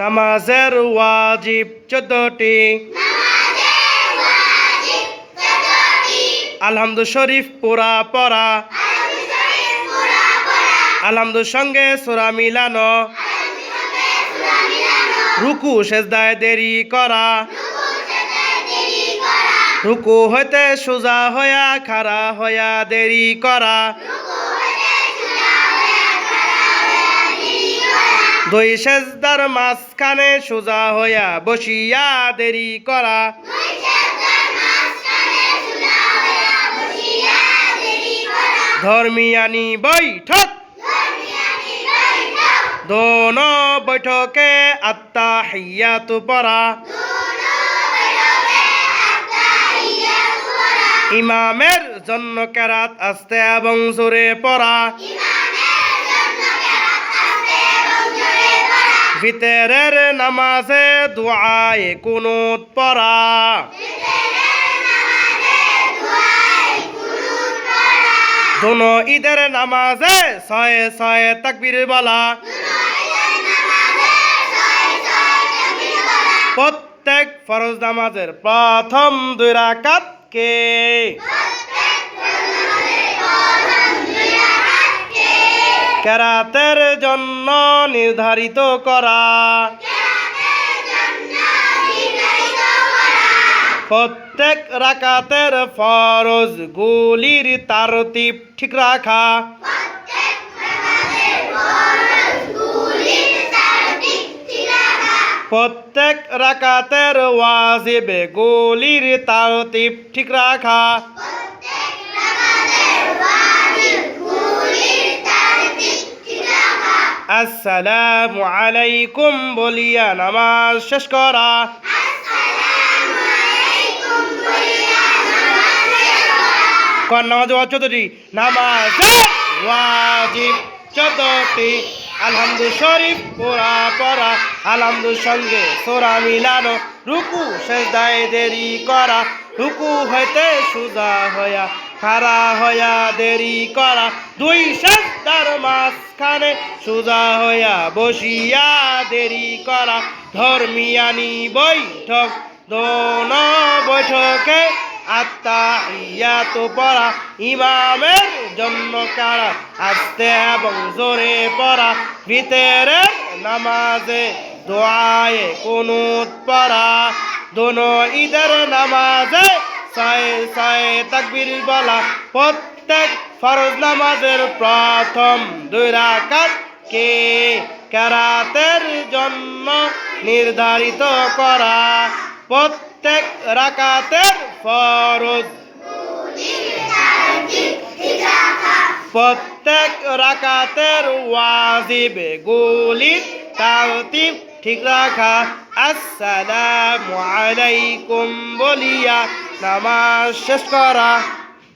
নামাজের ওয়াজিব চোদ্দটি। আলহামদু শরীফ পুরা পড়া। আলহামদু সঙ্গে সুরা মিলানো। রুকু সেজদায় দেরি করা। রুকু হইতে সোজা হইয়া খাড়া হইয়া দেরি করা। দুই সেজদার মাঝখানে সোজা হইয়া বসিয়া দেরি করা। ধর্মিয়ানি বৈঠক। দোনো বৈঠকে আত্মা হিয়াতু পড়া ইমামের জন্য কেরাত আস্তে এবং জোরে পড়া ভিতরের নামাজে দোয়ায় কুনুত পড়া। দোনো ঈদের নামাজে ছয় ছয় তাকবীর বলা। প্রত্যেক ফরজ নামাজের প্রথম দুই রাকাত কে কেরাতের জন্য নির্ধারিত করা। প্রত্যেক রাকাতের ফরজ গুলির তারতিব ঠিক রাখা। প্রত্যেক রাকাতের ওয়াজিবে গুলির তারতিব ঠিক রাখা। আসসালামু আলাইকুম বলিয়া নামাজ শেষ করা। কোন নামাজ চোদ্দটি? নামাজ ওয়াজিব চোদ্দটি। আলহামদু শরীফ পোড়া পড়া। আলহামদু সঙ্গে সোরা মিলানো। রুকু, সেজদায় দেরি করা। রুকু হইতে সুজা হইয়া খাড়া হইয়া দেরি করা। দুই সেজদার মাঝখানে সুজা হইয়া বসিয়া দেরি করা। ধর্মিয়ানি বৈঠক, দোন বৈঠকে আত্মা ইয়া তো পড়া। ইমামের জন্য কারা আস্তে এবং জোরে পড়া। ভিতরে নামাজে দোয়ায়ে কুনুত পড়া। দোনো ঈদের নামাজে ছয় ছয় তাকবীর বলা প্রত্যেক ফরজ নামাজের প্রথম দুই রাকাত কে? কেরাতের জন্য নির্ধারিত করা প্রত্যেক রাকাতের ফরজ। প্রত্যেক রাকাতের ওয়াজিব গুলির তারতিব ঠিক রাখা। আসসালামু আলাইকুম বলিয়া নামাজ শেষ করা